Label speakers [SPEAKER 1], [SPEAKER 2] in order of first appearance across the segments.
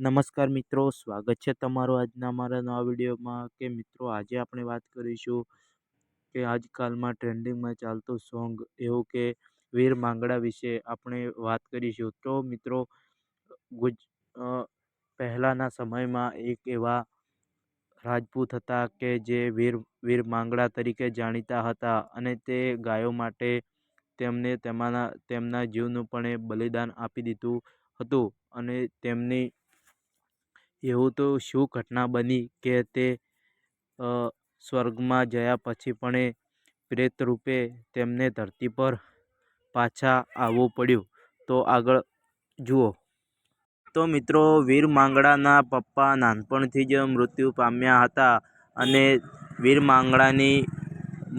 [SPEAKER 1] નમસ્કાર મિત્રો, સ્વાગત છે તમારું આજના મારા નવા વિડીયોમાં કે મિત્રો આજે આપણે વાત કરીશું કે આજકાલમાં ટ્રેન્ડિંગમાં ચાલતું સોંગ એવું કે વીર માંગડા વિશે આપણે વાત કરીશું. તો મિત્રો, ગુજ પહેલાંના સમયમાં એક એવા રાજપૂત હતા કે જે વીર વીર માંગડા તરીકે જાણીતા હતા અને તે ગાયો માટે તેમને તેમાંના, તેમના જીવનું પણ એ બલિદાન આપી દીધું હતું અને તેમની એવું તો શું ઘટના બની કે તે સ્વર્ગમાં જયા પછી પણ એ પ્રેત રૂપે તેમને ધરતી પર પાછા આવવું પડ્યું. તો આગળ જુઓ. તો મિત્રો, વીર માંગડાના પપ્પા નાનપણથી જ મૃત્યુ પામ્યા હતા અને વીર માંગડાની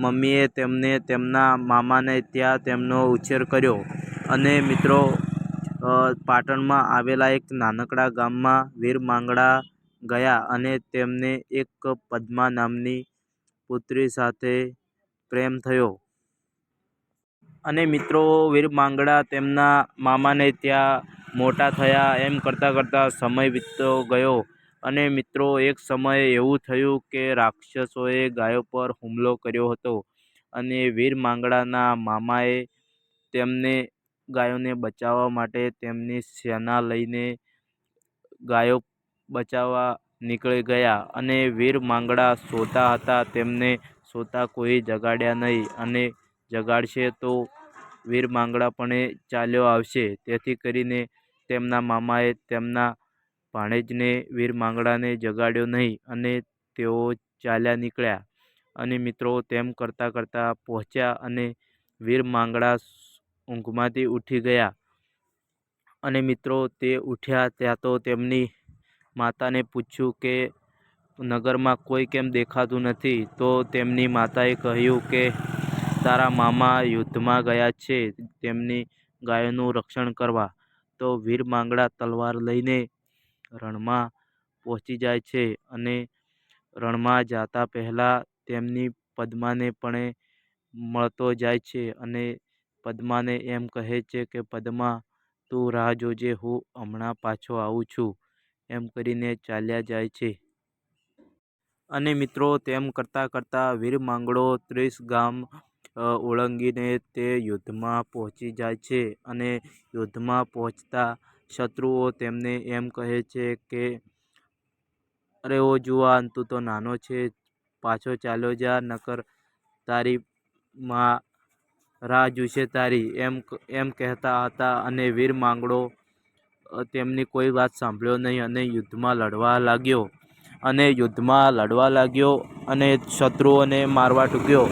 [SPEAKER 1] મમ્મીએ તેમને તેમના મામાને ત્યાં તેમનો ઉછેર કર્યો. અને મિત્રો પાટણમાં આવેલા એક નાનકડા ગામમાં વીર માંગડા ગયા અને તેમને એક પદ્મા નામની પુત્રી સાથે પ્રેમ થયો. અને મિત્રો, વીર માંગડા તેમના મામાને ત્યાં મોટા થયા એમ કરતાં કરતાં સમય વીતતો ગયો. અને મિત્રો, એક સમયે એવું થયું કે રાક્ષસોએ ગાયો પર હુમલો કર્યો હતો અને વીર માંગડાના મામાએ તેમને ગાયોને બચાવવા માટે તેમની સેના લઈને ગાયો બચાવવા નીકળી ગયા અને વીર માંગડા સોતા હતા. તેમને સોતા કોઈ જગાડ્યા નહીં અને જગાડશે તો વીર માંગડા પણ ચાલ્યો આવશે. તેથી કરીને તેમના મામાએ તેમના ભાણેજને વીર માંગડાને જગાડ્યો નહીં અને તેઓ ચાલ્યા નીકળ્યા. અને મિત્રો તેમ કરતાં કરતાં પહોંચ્યા અને વીર માંગડા ઊંઘમાંથી ઉઠી ગયા. અને મિત્રો તે ઉઠ્યા ત્યાં તો તેમની માતાને પૂછ્યું કે, નગરમાં કોઈ કેમ દેખાતું નથી? તો તેમની માતાએ કહ્યું કે, તારા મામા યુદ્ધમાં ગયા છે, તેમની ગાયોનું રક્ષણ કરવા. તો વીર માંગડા તલવાર લઈને રણમાં પહોંચી જાય છે અને રણમાં જતા પહેલાં તેમની પદ્માને પણ મળતો જાય છે અને પદ્માને એમ કહે છે કે, પદ્મા, તું રાહ જોજે, હું હમણાં પાછો આવું છું. એમ કરીને ચાલ્યા જાય છે. અને મિત્રો, તેમ કરતાં કરતાં વીર માંગડો ત્રીસ ગામ ઓળંગીને તે યુદ્ધમાં પહોંચી જાય છે અને યુદ્ધમાં પહોંચતા શત્રુઓ તેમને એમ કહે છે કે, અરે ઓ જુવાન, તું તો નાનો છે, પાછો ચાલ્યો જા, નકર તારી માં રાહ જોશે તારી, એમ એમ કહેતા હતા અને વીર માંગડો તેમની કોઈ વાત સાંભળ્યો નહીં અને યુદ્ધમાં લડવા લાગ્યો. અને યુદ્ધમાં લડવા લાગ્યો અને શત્રુઓને મારવા ટૂક્યો.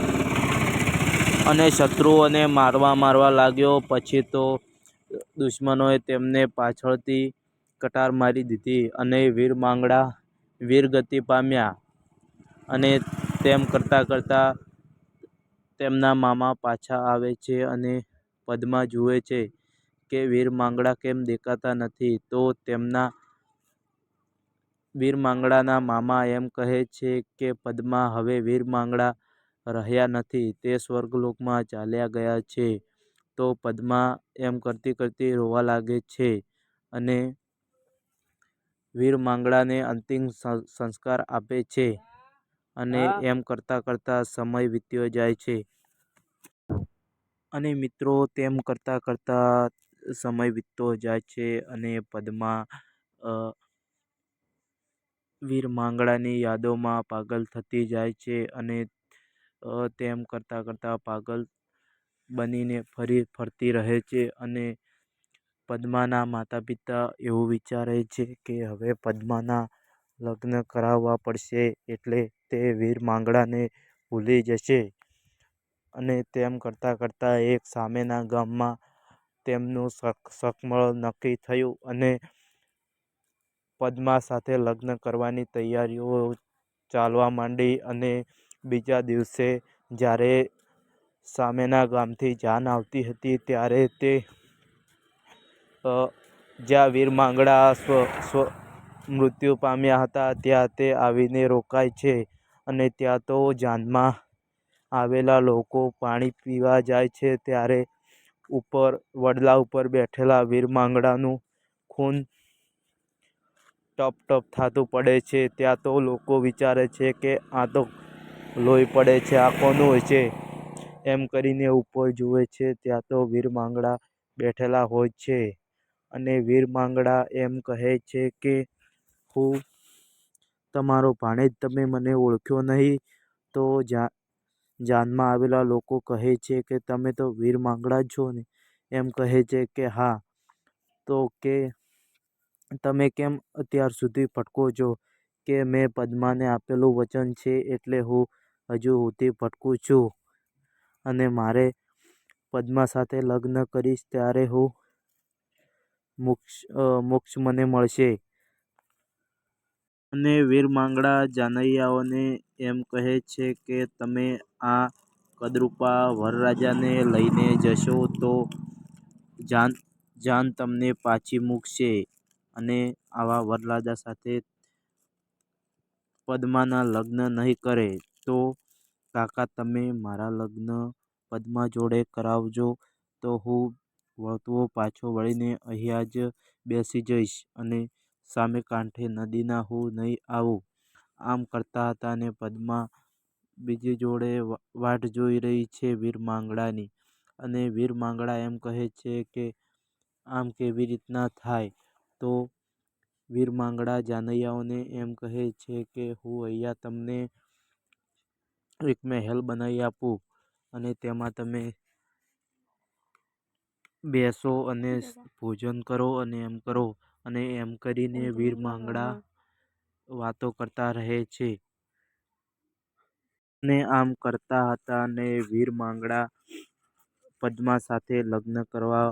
[SPEAKER 1] અને શત્રુઓને મારવા મારવા લાગ્યો, પછી તો દુશ્મનોએ તેમને પાછળથી કટાર મારી દીધી અને વીર માંગડા વીરગતિ પામ્યા. અને તેમ કરતાં કરતાં તેમના મામા પાછા આવે છે અને પદ્મા જુએ છે કે વીર માંગડા કેમ દેખાતા નથી. તો તેમના વીર માંગડાના મામા એમ કહે છે કે, પદ્મા, હવે વીર માંગડા રહ્યા નથી. તે સ્વર્ગલોકમાં ચાલ્યા ગયા છે. તો પદ્મા એમ કરતી કરતી રોવા લાગે છે અને વીર માંગડાને અંતિમ સંસ્કાર આપે છે. અને એમ કરતાં કરતાં સમય વીત્યો જાય છે. અને મિત્રો તેમ કરતાં કરતાં સમય વીતતો જાય છે અને પદ્મા વીર માંગડાની યાદોમાં પાગલ થતી જાય છે અને તેમ કરતાં કરતાં પાગલ બનીને ફરી ફરતી રહે છે અને પદ્માના માતા પિતા એવું વિચારે છે કે હવે પદ્માના લગ્ન કરાવવા પડશે એટલે તે વીર માંગડાને ભૂલી જશે. અને તેમ કરતાં કરતાં એક સામેના ગામમાં તેમનું સકમળ નક્કી થયું અને પદ્મા સાથે લગ્ન કરવાની તૈયારીઓ ચાલવા માંડી અને બીજા દિવસે જ્યારે સામેના ગામથી જાન આવતી હતી ત્યારે તે જ્યાં વીર માંગડા સ્વ સ્વ મૃત્યુ પામ્યા હતા. ત્યાં તે આવીને રોકાય છે અને ત્યાં તો જાનમાં આવેલા લોકો પાણી પીવા જાય છે. ત્યારે ઉપર, વડલા ઉપર બેઠેલા વીર માંગડાનું ખૂન ટપ ટપ થાતું પડે છે. ત્યાં તો લોકો વિચારે છે કે આ તો લોહી પડે છે. આ કોનું છે? એમ કરીને ઉપર જુએ છે. ત્યાં તો વીર માંગડા બેઠેલા હોય છે અને વીર માંગડા એમ કહે છે કે હું તમારો ભાણેજ તમે મને ઓળખ્યો નહીં, તો જા, જાનમાં આવેલા લોકો કહે છે કે તમે તો વીર માંગડા જ છો ને. એમ કહે છે કે હા. તો કે, તમે કેમ અત્યાર સુધી ભટકો છો? કે મેં પદ્માને આપેલું વચન છે એટલે હું હજુ સુધી ભટકું છું. અને મારે પદ્મા સાથે લગ્ન કરીશ ત્યારે હું મોક્ષ મોક્ષ મને મળશે. અને વીરમાંગડા જાનૈયાઓને એમ કહે છે કે, તમે આ કદરૂપા વરરાજાને લઈને જશો તો જાન જાન તમને પાછી મૂકશે. અને આવા વરરાજા સાથે પદ્માના લગ્ન નહીં કરે તો કાકા, તમે મારા લગ્ન પદ્મા જોડે કરાવજો તો હું વળતો પાછો વળીને અહીંયા જ બેસી જઈશ અને સામે કાંઠે નદીના હું નહીં આવું. આમ કરતા હતા ને પદ્મા બીજી જોડે વાટ જોઈ રહી છે વીર માંગડાની. અને વીર માંગડા એમ કહે છે કે, આમ કેવી રીતના થાય? તો વીર માંગડા જાનૈયાઓને એમ કહે છે કે, હું અહીંયા તમને એક મહેલ બનાવી આપું અને તેમાં તમે બેસો અને ભોજન કરો અને એમ કરો. અને એમ કરીને વીર માંગડા વાતો કરતા રહે છે. ને આમ કરતા હતા અને વીર માંગડા પદ્મા સાથે લગ્ન કરવા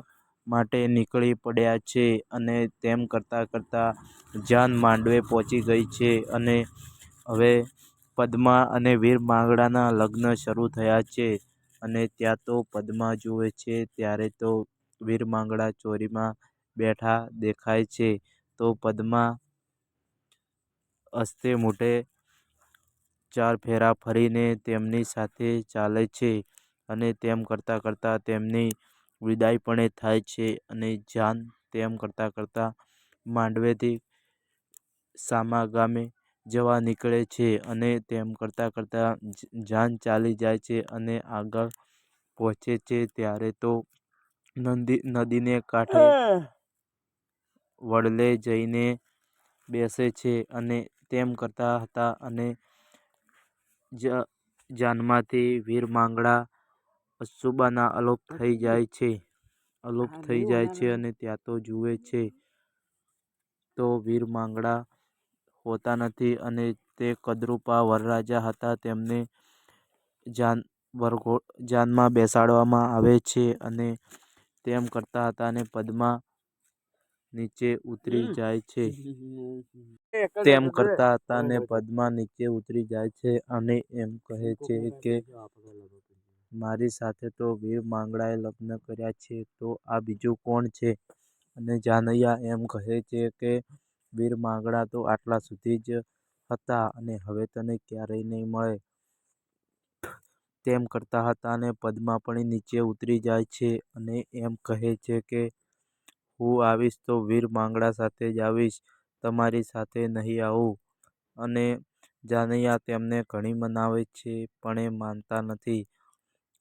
[SPEAKER 1] માટે નીકળી પડ્યા છે અને તેમ કરતાં કરતાં જાન માંડવે પહોંચી ગઈ છે અને હવે પદ્મા અને વીર માંગડાના લગ્ન શરૂ થયા છે અને ત્યાં તો પદ્મા જુએ છે ત્યારે તો વીર માંગડા ચોરીમાં બેઠા દેખાય છે, તો પદ્મા અસ્તે મોઢે ચાર ફેરા ફરીને તેમની સાથે ચાલે છે અને તેમ કરતાં કરતાં તેમની વિદાય પણ થાય છે અને જાન તેમ કરતાં કરતાં માંડવેથી સામા ગામે જવા નીકળે છે અને તેમ કરતાં કરતાં જાન ચાલી જાય છે અને આગળ પહોંચે છે. ત્યારે તો નદી, નદીને કાંઠે વડલે જઈને બેસે છે અને તેમ કરતા હતા અને જાનમાંથી વીર માંગડા અશુબાના અલોપ થઈ જાય છે. અલોપ થઈ જાય છે અને ત્યાં તો જુએ છે. તો વીર માંગડા હોતા નથી અને તે કદરૂપા વરરાજા હતા. તેમને જાન વરઘો જાનમાં બેસાડવામાં આવે છે અને તેમ કરતા હતા અને પદ્મા નીચે ઉતરી જાય છે. તેમ કરતા હતા ને પદ્મા નીચે ઉતરી જાય છે અને એમ કહે છે કે મારી સાથે તો વીર માંગડાએ લગ્ન કર્યા છે તો આ બીજું કોણ છે? અને જાનૈયા એમ કહે છે કે વીર માંગડા તો આટલા સુધી જ હતા અને હવે તને ક્યારેય નહીં મળે. તેમ કરતા હતા અને પદ્મા પણ નીચે ઉતરી જાય છે અને એમ કહે છે કે હું આવીશ તો વીર માંગડા સાથે જ આવીશ, તમારી સાથે નહીં આવું. અને જાનૈયા તેમને ઘણી મનાવે છે, પણ એ માનતા નથી.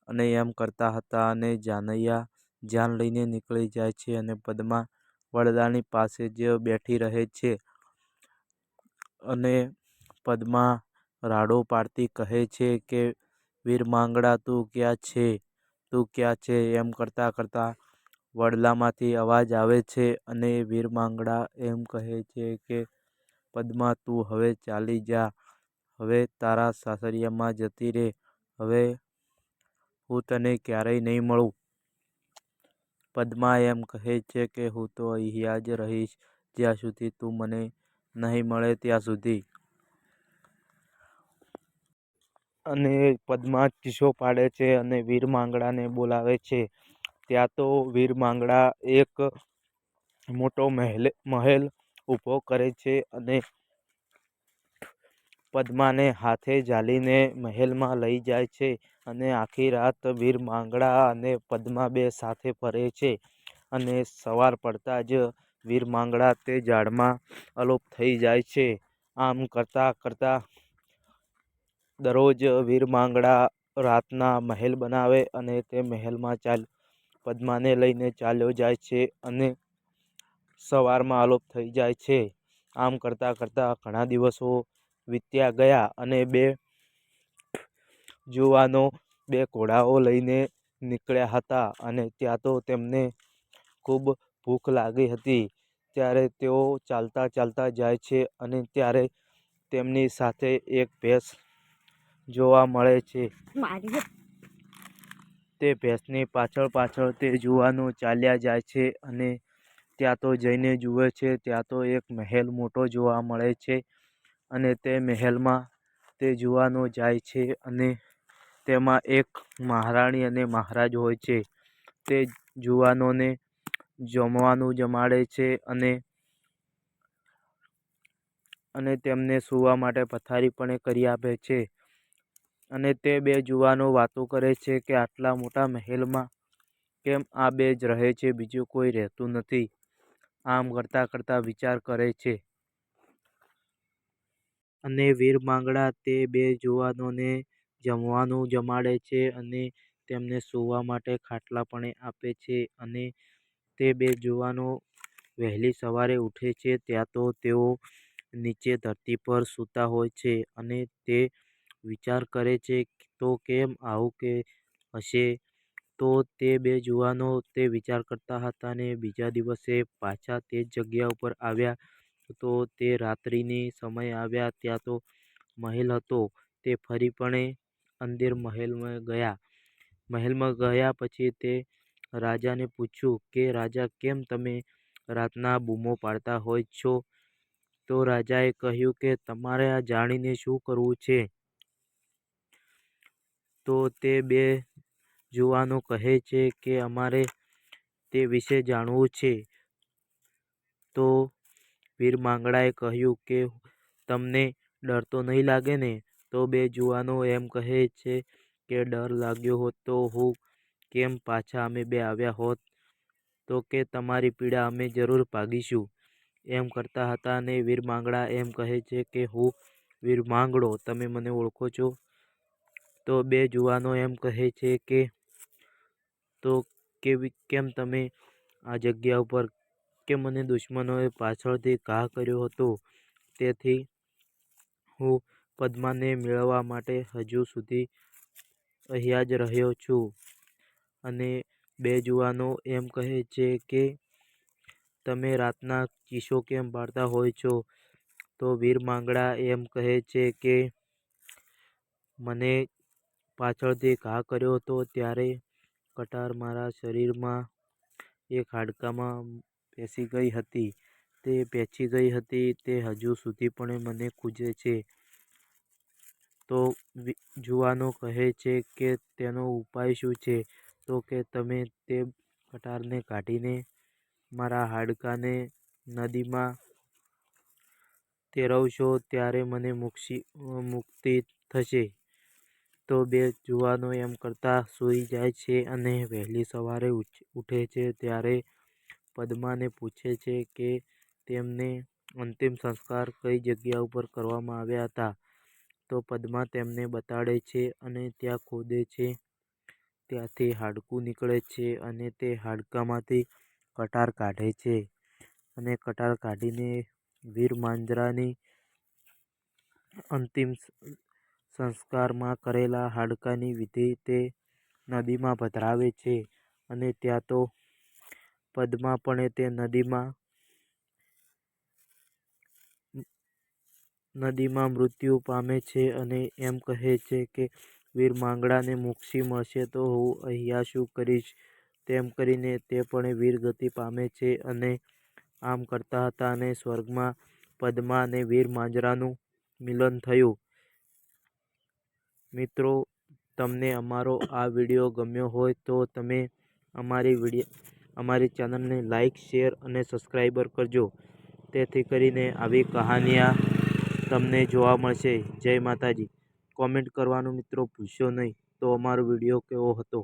[SPEAKER 1] અને એમ કરતા હતા અને જાનૈયા જાન લઈને નીકળી જાય છે અને પદ્મા વડદાની પાસે જ બેઠી રહે છે. અને પદ્મા રાડો પાડતી કહે છે કે, વીર માંગડા, તું ક્યાં છે? તું ક્યાં છે? એમ કરતાં કરતાં વડલામાંથી અવાજ આવે છે અને વીર માંગડા એમ કહે છે કે, પદ્મા, તું હવે ચાલી જા. હવે તારા સાસરિયામાં જતી રહે. હવે હું તને ક્યારેય નહીં મળું. પદ્મા એમ કહે છે કે, હું તો અહીંયા જ રહીશ. જ્યાં સુધી તું મને નહીં મળે ત્યાં સુધી. અને પદ્મા ચીસો પાડે છે અને વીર માંગડાને બોલાવે છે. ત્યાં તો વીર માંગડા એક મોટો મહેલ મહેલ ઊભો કરે છે અને પદ્માને હાથે ઝાલીને મહેલમાં લઈ જાય છે અને આખી રાત વીર માંગડા અને પદ્મા બે સાથે ફરે છે અને સવાર પડતાં જ વીર માંગડા તે ઝાડમાં અલોપ થઈ જાય છે. આમ કરતાં કરતાં દરરોજ વીર માંગડા રાતના મહેલ બનાવે અને તે મહેલમાં ચાલ પદ્માને લઈને ચાલ્યો જાય છે અને સવારમાં અલોપ થઈ જાય છે. આમ કરતાં કરતાં ઘણા દિવસો વીત્યા ગયા અને બે જુવાનો બે ઘોડાઓ લઈને નીકળ્યા હતા અને ત્યાં તો તેમને ખૂબ ભૂખ લાગી હતી. ત્યારે તેઓ ચાલતા ચાલતા જાય છે અને ત્યારે તેમની સાથે એક ભેંસ જોવા મળે છે. તે ભેંસની પાછળ પાછળ તે જુવાનો ચાલ્યા જાય છે અને ત્યાં તો જઈને જુએ છે, ત્યાં તો એક મહેલ મોટો જોવા મળે છે અને તે મહેલમાં તે જુવાનો જાય છે અને તેમાં એક મહારાણી અને મહારાજ હોય છે. તે જુવાનોને જમવાનું જમાડે છે અને અને તેમને સૂવા માટે પથારી પણ કરી આપે છે. અને તે બે જુવાનો વાતો કરે છે કે આટલા મોટા મહેલમાં કેમ આ બે જ રહે છે, બીજું કોઈ રહેતું નથી. આમ કરતાં કરતાં વિચાર કરે છે. અને વીર માંગડા તે બે જુવાનોને જમવાનું જમાડે છે અને તેમને સૂવા માટે ખાટલા પણ આપે છે અને તે બે જુવાનો વહેલી સવારે ઉઠે છે, ત્યાં તો તેઓ નીચે ધરતી પર સૂતા હોય છે અને તે વિચાર કરે છે તો કેમ આવું કે હશે? તો તે બે જુવાનો તે વિચાર કરતા હતા ને બીજા દિવસે પાછા તે જ જગ્યા ઉપર આવ્યા. તો તે રાત્રિની સમય આવ્યા, ત્યાં તો મહેલ હતો. તે ફરી પણ અંદર મહેલમાં ગયા. મહેલમાં ગયા પછી તે રાજાને પૂછ્યું કે, રાજા, કેમ તમે રાતના બૂમો પાડતા હોય છો? તો રાજાએ કહ્યું કે, તમારે આ જાણીને શું કરવું છે? તો તે બે જુવાનો કહે છે કે અમારે તે વિશે જાણવું છે. તો વીર માંગડાએ કહ્યું કે તમને ડર તો નહીં લાગે ને? તો બે જુવાનો એમ કહે છે કે ડર લાગ્યો હોત તો હું કેમ પાછા અમે બે આવ્યા હોત? તો કે તમારી પીડા અમે જરૂર ભાગીશું. એમ કરતા હતા અને વીર માંગડા એમ કહે છે કે હું વીર માંગડો, તમે મને ઓળખો છો? તો બે જુવાનો એમ કહે છે કે, તો કેવી, કેમ તમે આ જગ્યા ઉપર, કે મને દુશ્મનોએ પાછળથી ઘા કર્યો હતો? તેથી હું પદ્માને મેળવવા માટે હજુ સુધી અહીંયા જ રહ્યો છું. અને બે જુવાનો એમ કહે છે કે, તમે રાતના ચીસો કેમ પાડતા હોય છો? તો વીર માંગડા એમ કહે છે કે, મને પાછળથી ઘા કર્યો હતો ત્યારે કટાર મારા શરીરમાં એક હાડકામાં બેસી ગઈ હતી. તે બેસી ગઈ હતી તે હજુ સુધી પણ મને ખૂજે છે. તો જુવાનો કહે છે કે તેનો ઉપાય શું છે? તો કે તમે તે કટારને કાઢીને મારા હાડકાને નદીમાં તેરવશો ત્યારે મને મુક્ષી મુક્તિ થશે. તો બે જુવાનો એમ કરતાં સૂઈ જાય છે અને વહેલી સવારે ઉઠે છે ત્યારે પદ્માને પૂછે છે કે તેમને અંતિમ સંસ્કાર કઈ જગ્યા ઉપર કરવામાં આવ્યા હતા. તો પદ્મા તેમને બતાડે છે અને ત્યાં ખોદે છે. ત્યાંથી હાડકું નીકળે છે અને તે હાડકામાંથી કટાર કાઢે છે. અને કટાર કાઢીને વીર માંજરાની અંતિમ સંસ્કારમાં કરેલા હાડકાની વિધિ તે નદીમાં પધરાવે છે અને ત્યાં તો પદ્માપણે તે નદીમાં નદીમાં મૃત્યુ પામે છે અને એમ કહે છે કે વીર માંગડાને મોક્ષી મળશે તો હું અહીંયા શું કરીશ. તેમ કરીને તે પણ વીરગતિ પામે છે અને આમ કરતા હતા અને સ્વર્ગમાં પદ્મા અને વીર માંજરાનું મિલન થયું. મિત્રો, તમને અમારો આ વીડિયો ગમ્યો હોય તો તમે અમારી વીડિયો, અમારી ચેનલને લાઈક, શેર અને સબસ્ક્રાઈબર કરજો. તેથી કરીને આવી કહાનીયા તમને જોવા મળશે. જય માતાજી. કોમેન્ટ કરવાનું મિત્રો ભૂલશો નહીં. તો અમારો વીડિયો કેવો હતો?